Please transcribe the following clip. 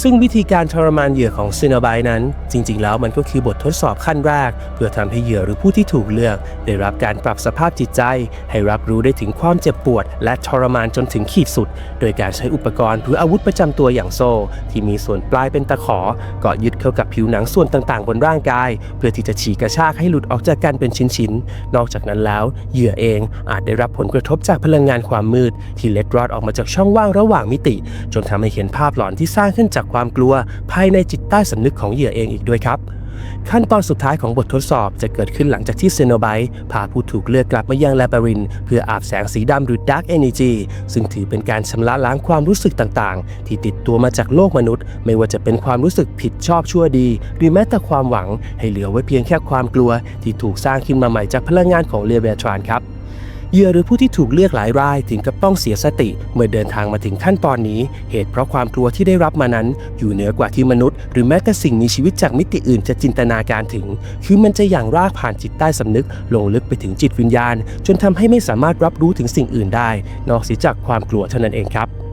ซึ่งวิธีการทรมานเหยื่อของซีโนไบนั้น จริง ๆ แล้วมันก็คือบททดสอบขั้นแรก เพื่อทำให้เหยื่อหรือผู้ที่ถูกเลือก ได้รับการปรับสภาพจิตใจ ให้รับรู้ได้ถึงความเจ็บปวด และทรมานจนถึงขีดสุด โดยการใช้อุปกรณ์หรืออาวุธประจำตัวอย่างโซ่ ที่มีส่วนปลายเป็นตะขอเกาะยึดเข้ากับผิวหนังส่วนต่างๆ บนร่างกาย เพื่อที่จะฉีกกระชากให้หลุดออกจากกันเป็นชิ้นๆนอกจากนั้นแล้ว เหยื่อเองอาจได้รับผลกระทบจากพลังงานความมืด ที่เล็ดรอดออกมาจากช่องว่างระหว่างมิติ จนทำให้เห็นภาพหลอนที่สร้างขึ้นจากากความกลัวภายในจิตใต้สำนึกของเหยื่อเองอีกด้วยครับขั้นตอนสุดท้ายของบททดสอบจะเกิดขึ้นหลังจากที่เซโนไบต์พาผู้ถูกเลือกกลับมายังแลบาริน เพื่ออาบแสงสีดำหรือ Dark Energy ซึ่งถือเป็นการชำระล้างความรู้สึกต่างๆ ที่ติดตัวมาจากโลกมนุษย์ ไม่ว่าจะเป็นความรู้สึกผิดชอบชั่วดี หรือแม้แต่ความหวัง ให้เหลือไว้เพียงแค่ความกลัว ที่ถูกสร้างขึ้นมาใหม่จากพลังงานของเรียเบทรานครับ เหยื่อหรือผู้ที่ถูกเลือกหลายรายถึงกับต้องเสียสติ เมื่อเดินทางมาถึงขั้นตอนนี้ เหตุเพราะความกลัวที่ได้รับมานั้น อยู่เหนือกว่าที่มนุษย์หรือแม้แต่สิ่งมีชีวิตจากมิติอื่นจะจินตนาการถึง คือมันจะอย่างรากผ่านจิตใต้สำนึก ลงลึกไปถึงจิตวิญญาณ จนทำให้ไม่สามารถรับรู้ถึงสิ่งอื่นได้ นอกเสียจากความกลัวเท่านั้นเองครับ